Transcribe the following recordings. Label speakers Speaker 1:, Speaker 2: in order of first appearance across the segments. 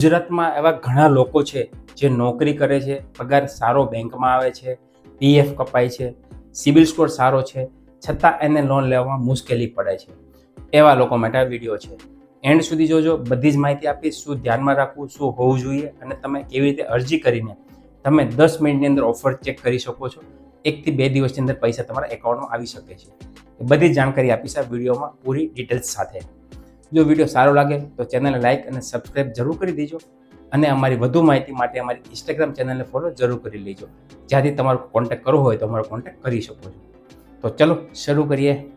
Speaker 1: ગુજરાતમાં એવા ઘણા લોકો છે જે નોકરી કરે છે, પગાર સારો બેંકમાં આવે છે, પીએફ કપાય છે, સિબિલ સ્કોર સારો છે, છતાં એને લોન લેવામાં મુશ્કેલી પડે છે. એવા લોકો માટે આ વીડિયો છે. એન્ડ સુધી જોજો, બધી જ માહિતી આપીશ શું ધ્યાનમાં રાખવું, શું હોવું જોઈએ અને તમે કેવી રીતે અરજી કરીને તમે દસ મિનિટની અંદર ઓફર ચેક કરી શકો છો. એકથી બે દિવસની અંદર પૈસા તમારા એકાઉન્ટમાં આવી શકે છે. બધી જ જાણકારી આપીશ આ વિડીયોમાં પૂરી ડિટેલ્સ સાથે. જો વીડિયો સારો લાગે તો ચેનલને લાઇક અને સબસ્ક્રાઇબ જરૂર કરી દેજો. અને અમારી વધુ માહિતી માટે અમારી ઇન્સ્ટાગ્રામ ચેનલને ફોલો જરૂર કરી લેજો. જ્યાંથી તમારો કોન્ટેક્ટ કરવો હોય તો અમારો કોન્ટેક્ટ કરી શકો છો. તો ચલો શરૂ કરીએ.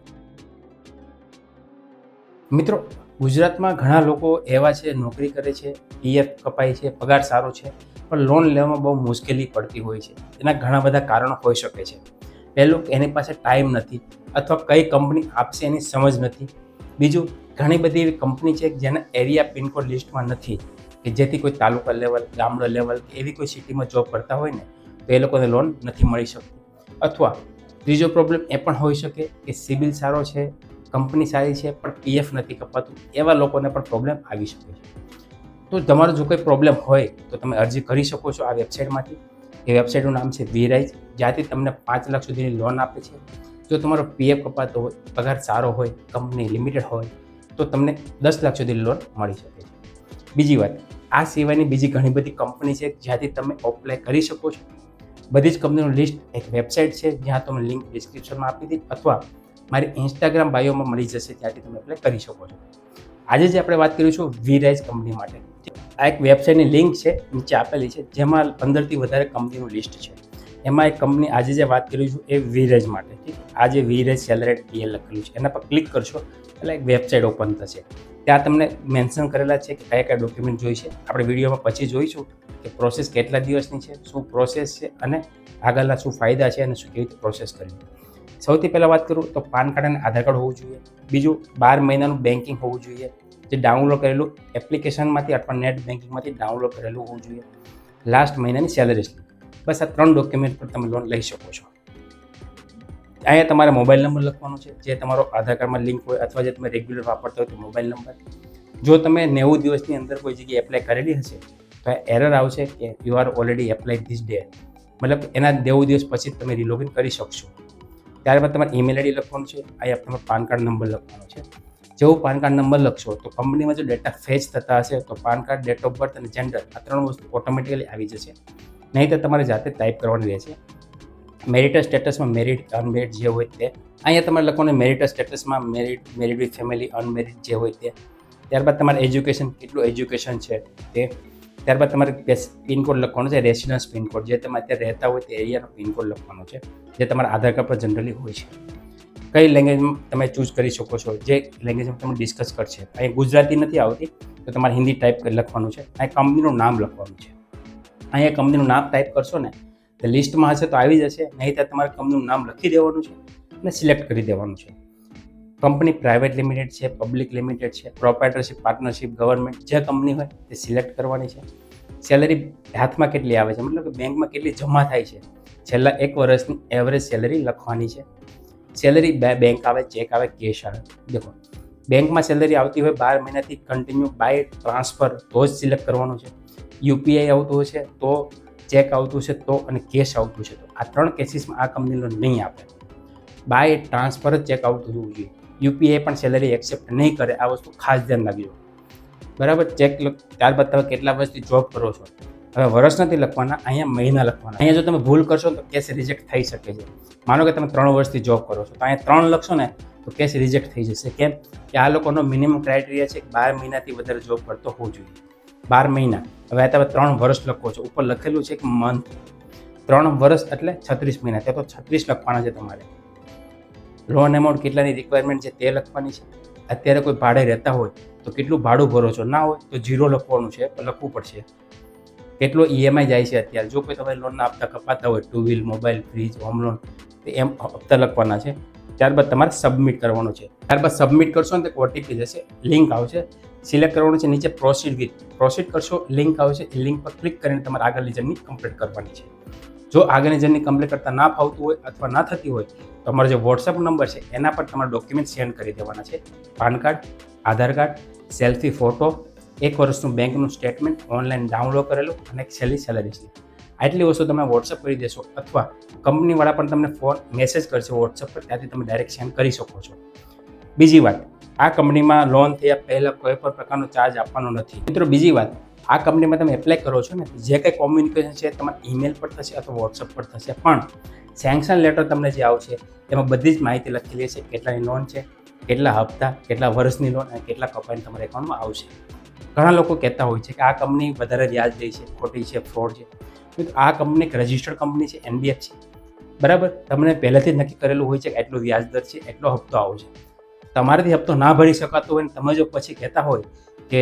Speaker 1: મિત્રો, ગુજરાતમાં ઘણા લોકો એવા છે, નોકરી કરે છે, પીએફ કપાય છે, પગાર સારો છે, પણ લોન લેવામાં બહુ મુશ્કેલી પડતી હોય છે. એના ઘણા બધા કારણો હોઈ શકે છે. પહેલું એની પાસે ટાઈમ નથી અથવા કઈ કંપની આપશે એની સમજ નથી. બીજું, ઘણી બધી એવી કંપની છે જેના એરિયા પિનકોડ લિસ્ટમાં નથી, કે જેથી કોઈ તાલુકા લેવલ ગામડા લેવલ કે એવી કોઈ સિટીમાં જોબ કરતા હોય ને, તો એ લોકોને લોન નથી મળી શકતી. અથવા, ત્રીજો પ્રોબ્લેમ એ પણ હોઈ શકે કે સિબિલ સારો છે કંપની સારી છે, પણ પીએફ નથી કપાતું, એવા લોકોને પણ પ્રોબ્લેમ આવી શકે છે. તો તમારો જો કોઈ પ્રોબ્લેમ હોય, તો તમે અરજી કરી શકો છો આ વેબસાઇટમાંથી એ વેબસાઇટનું નામ છે વીરાઇઝ જ્યાંથી તમને પાંચ લાખ સુધીની લોન આપે છે. જો તમારો પીએફ કપાતો હોય, પગાર સારો હોય, કંપની લિમિટેડ હોય, તો તમને દસ લાખ સુધી લોન મળી શકે છે. બીજી વાત, આ સિવાયની બીજી ઘણી બધી કંપની છે જ્યાંથી તમે અપ્લાય કરી શકો છો. બધી જ કંપનીનું લિસ્ટ એક વેબસાઇટ છે, જ્યાં તમે લિંક ડિસ્ક્રિપ્શનમાં આપી દીધી અથવા મારી ઇન્સ્ટાગ્રામ બાયોમાં મળી જશે, ત્યાંથી તમે એપ્લાય કરી શકો છો. આજે જે આપણે વાત કરીશું વીરાઇઝ કંપની માટે. આ એક વેબસાઇટની લિંક છે, નીચે આપેલી છે, જેમાં પંદરથી વધારે કંપનીનું લિસ્ટ છે. એમાં એક કંપની આજે જે વાત કરીશું એ વીરેજ માટે, ઠીક? આજે વીરેજ સેલરેટ પીએલ લખેલું છે, એના પર ક્લિક કરશો, એટલે એક વેબસાઇટ ઓપન થશે. ત્યાં તમને મેન્શન કરેલા છે કે કયા કયા ડોક્યુમેન્ટ જોઈશે આપણે વિડીયોમાં પછી જોઈશું કે પ્રોસેસ કેટલા દિવસની છે, શું પ્રોસેસ છે અને આગળના શું ફાયદા છે અને શું કેવી રીતે પ્રોસેસ કરવી. સૌથી પહેલાં વાત કરું તો પાન કાર્ડ અને આધાર કાર્ડ હોવું જોઈએ. બીજું, બાર મહિનાનું બેન્કિંગ હોવું જોઈએ. જે ડાઉનલોડ કરેલું એપ્લિકેશનમાંથી અથવા નેટ બેન્કિંગમાંથી ડાઉનલોડ કરેલું હોવું જોઈએ. લાસ્ટ મહિનાની સેલરી સ્લીપ બસ આ ત્રણ ડોક્યુમેન્ટ પર તમે લોન લઈ શકો છો. અહીંયા તમારે મોબાઈલ નંબર લખવાનો છે. જે તમારો આધાર કાર્ડમાં લિંક હોય અથવા જે તમે રેગ્યુલર વાપરતા હોય તો મોબાઈલ નંબર જો તમે નેવું દિવસની અંદર કોઈ જગ્યાએ એપ્લાય કરેલી હશે, તો એરર આવશે કે you are already apply this day મતલબ એના નેવું દિવસ પછી તમે રિલોગિન કરી શકશો. ત્યારબાદ તમારે ઈમેલ આઈડી લખવાનું છે. અહીંયા તમારો પાન કાર્ડ નંબર લખવાનો છે. જેવું પાન કાર્ડ નંબર લખશો, તો કંપનીમાં જો ડેટા ફેચ થતા હશે, તો PAN card date of birth અને જેન્ડર આ ત્રણ વસ્તુ ઓટોમેટિકલી આવી જશે. નહીં તો તમારે જાતે ટાઈપ કરવાની રહે છે. મેરિટલ સ્ટેટસમાં મેરિટ અનમેરિટ જે હોય તે, અહીંયા તમારે લખવાનું marital સ્ટેટસમાં married married with family unmarried જે હોય તે, ત્યારબાદ તમારે એજ્યુકેશન કેટલું એજ્યુકેશન છે તે, ત્યારબાદ તમારે પિનકોડ લખવાનો છે રેસિડન્સ પિનકોડ જે તમે અત્યારે રહેતા હોય તે એરિયાનો પિનકોડ લખવાનો છે, જે તમારા આધાર કાર્ડ પર જનરલી હોય છે. કઈ લેંગ્વેજમાં તમે ચૂઝ કરી શકો છો, જે લેંગ્વેજમાં તમે ડિસ્કસ કરશે. અહીં ગુજરાતી નથી આવતી, તો તમારે હિન્દી ટાઈપ કરી લખવાનું છે. અહીં કંપનીનું નામ લખવાનું છે. અહીંયા કંપનીનું નામ ટાઈપ કરશો ને, તો લિસ્ટમાં હશે તો આવી જશે. નહીં તો તમારે કંપનીનું નામ લખી દેવાનું છે અને સિલેક્ટ કરી દેવાનું છે. કંપની પ્રાઇવેટ લિમિટેડ છે પબ્લિક લિમિટેડ છે પ્રોપ્રાઇટરશીપ પાર્ટનરશિપ ગવર્મેન્ટ જે કંપની હોય તે સિલેક્ટ કરવાની છે. સેલરી હાથમાં કેટલી આવે છે? મતલબ કે બેંકમાં કેટલી જમા થાય છે? છેલ્લા એક વર્ષની એવરેજ સેલરી લખવાની છે. સેલરી બે બેંક આવે ચેક આવે કેશ આવે. દેખો, બેંકમાં સેલરી આવતી હોય બાર મહિનાથી કન્ટિન્યુ બાય ટ્રાન્સફર તો જ સિલેક્ટ કરવાનું છે. યુપીઆઈ આવતું હશે, તો ચેક આવતું છે તો અને કેશ આવતું છે તો આ ત્રણ કેસીસમાં આ કંપની લોન નહીં આપે. બાય ટ્રાન્સફર જ ચેક આવતું હોવું જોઈએ. યુપીઆઈ પણ સેલરી એક્સેપ્ટ નહીં કરે, આ વસ્તુ ખાસ ધ્યાન રાખજો. બરાબર? ચેક ત્યારબાદ તમે કેટલા વર્ષથી જોબ કરો છો. હવે વર્ષ નથી લખવાના, અહીંયા મહિના લખવાના. અહીંયા જો તમે ભૂલ કરશો તો કેસ રિજેક્ટ થઈ શકે છે. માનો કે તમે ત્રણ વર્ષથી જોબ કરો છો, તો અહીંયા ત્રણ લખશો ને, તો કેસ રિજેક્ટ થઈ જશે. કેમ? કે આ લોકોનો મિનિમમ ક્રાઇટેરિયા છે કે બાર મહિનાથી વધારે જોબ કરતો હોવો જોઈએ. બાર મહિના. હવે તમે ત્રણ વર્ષ લખો છો. ઉપર લખેલું છે કે મંથ ત્રણ વર્ષ એટલે છત્રીસ મહિના. તે તો છત્રીસ લખવાના છે તમારે. લોન એમાઉન્ટ કેટલાની રિક્વાયરમેન્ટ છે તે લખવાની છે. અત્યારે કોઈ ભાડે રહેતા હોય તો કેટલું ભાડું ભરો છો? ના હોય તો જીરો લખવાનું છે. લખવું પડશે. કેટલો ઈએમઆઈ જાય છે અત્યારે? જો કોઈ તમે લોનના હપ્તા કપાતા હોય two wheel mobile fridge home loan એમ હપ્તા લખવાના છે. ત્યારબાદ તમારે સબમિટ કરવાનું છે. ત્યારબાદ સબમિટ કરશો ને તો ઓટીપી જશે. લિંક આવશે. સિલેક્ટ કરવાનું છે, નીચે પ્રોસીડ વિથ પ્રોસીડ કરશો લિંક આવશે, એ લિંક પર ક્લિક કરીને તમારે આગળની જર્ની કમ્પ્લીટ કરવાની છે. જો આગળની જર્ની કમ્પ્લીટ કરતાં ના ફાવતું હોય અથવા ના થતી હોય, તો અમારો જે વોટ્સઅપ નંબર છે, એના પર તમારા ડોક્યુમેન્ટ સેન્ડ કરી દેવાના છે. PAN card Aadhaar card selfie photo એક વર્ષનું બેંકનું સ્ટેટમેન્ટ ઓનલાઈન ડાઉનલોડ કરેલું અને છેલ્લી સેલેરી સ્લીપ આટલી વસ્તુ તમે વોટ્સઅપ કરી દેશો અથવા કંપનીવાળા પણ તમને ફોન મેસેજ કરશે વોટ્સઅપ પર, ત્યાંથી તમે ડાયરેક્ટ સેન્ડ કરી શકો છો. બીજી વાત આ કંપનીમાં લોન થયા પહેલાં કોઈ પણ પ્રકારનો ચાર્જ આપવાનો નથી. મિત્રો, બીજી વાત, આ કંપનીમાં તમે એપ્લાય કરો છો ને, જે કંઈ કોમ્યુનિકેશન છે, તમારા ઈમેલ પર થશે અથવા વોટ્સઅપ પર થશે. પણ સેન્કશન લેટર તમને જે આવશે તેમાં બધી જ માહિતી લખેલી છે કેટલાની લોન છે, કેટલા હપ્તા, કેટલા વર્ષની લોન અને કેટલા કપાઈને તમારા એકાઉન્ટમાં આવશે. ઘણા લોકો કહેતા હોય છે કે આ કંપની વધારે વ્યાજ દે છે, ખોટી છે ફ્રોડ છે. આ કંપની એક રજિસ્ટર્ડ કંપની છે એનબીએફ છે. બરાબર? તમને પહેલેથી જ નક્કી કરેલું હોય છે કે એટલો વ્યાજ દર છે એટલો હપ્તો આવશે. તમારાથી હપ્તો ના ભરી શકાતો હોય ને તમે જો પછી કહેતા હોય કે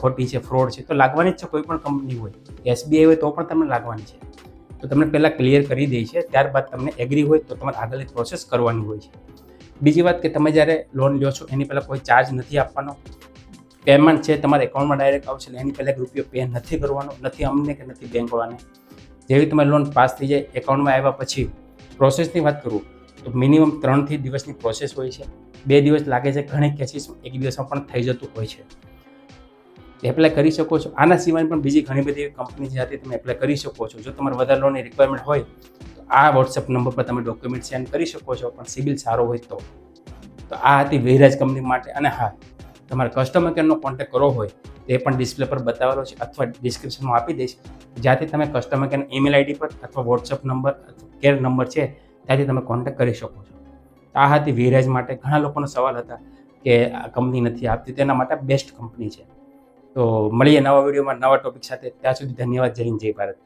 Speaker 1: ખોટી છે ફ્રોડ છે, તો લાગવાની જ છે કોઈ પણ કંપની હોય. એસબીઆઈ હોય તો પણ તમને લાગવાની છે. તો તમને પહેલાં ક્લિયર કરી દે છે, ત્યારબાદ તમને એગ્રી હોય તો તમારે આગળની પ્રોસેસ કરવાની હોય છે. બીજી વાત કે તમે જ્યારે લોન લ્યો છો, એની પહેલાં કોઈ ચાર્જ નથી આપવાનો. પેમેન્ટ છે, તમારા એકાઉન્ટમાં ડાયરેક્ટ આવશે એટલે એની પહેલાં રૂપિયો પે નથી કરવાનો, નથી અમને કે નથી બેંકવાળાને જેવી તમારી લોન પાસ થઈ જાય એકાઉન્ટમાં આવ્યા પછી પ્રોસેસની વાત કરું, તો મિનિમમ ત્રણથી દિવસની પ્રોસેસ હોય છે. બે દિવસ લાગે છે, ઘણી કેસીસ એક દિવસમાં પણ થઈ જતું હોય છે. એપ્લાય કરી શકો છો. આના સિવાય પણ બીજી ઘણી બધી કંપની સાથે તમે એપ્લાય કરી શકો છો. જો તમારે વધારે લોનની રિક્વાયરમેન્ટ હોય, તો આ વોટ્સઅપ નંબર પર તમે ડોક્યુમેન્ટ સેન્ડ કરી શકો છો. પણ સિબિલ સારો હોય તો. તો આ હતી વેરાજ કંપની માટે. અને હા, તમારે કસ્ટમર કેરનો કોન્ટેક કરવો હોય, તે પણ ડિસ્પ્લે પર બતાવેલો છે. અથવા ડિસ્ક્રિપ્શનમાં આપી દઈશ. જ્યાંથી તમે કસ્ટમર કેર ઈમેલ આઈડી પર અથવા વોટ્સઅપ નંબર કેર નંબર છે, ત્યાંથી તમે કોન્ટેક કરી શકો છો. આ હતી વીરેજ માટે ઘણા લોકોનો સવાલ હતા કે આ કંપની નથી આપતી, તેના માટે બેસ્ટ કંપની છે. તો મળીએ નવા વિડીયોમાં નવા ટોપિક સાથે. ત્યાં સુધી ધન્યવાદ. જય હિન્દ, જય ભારત.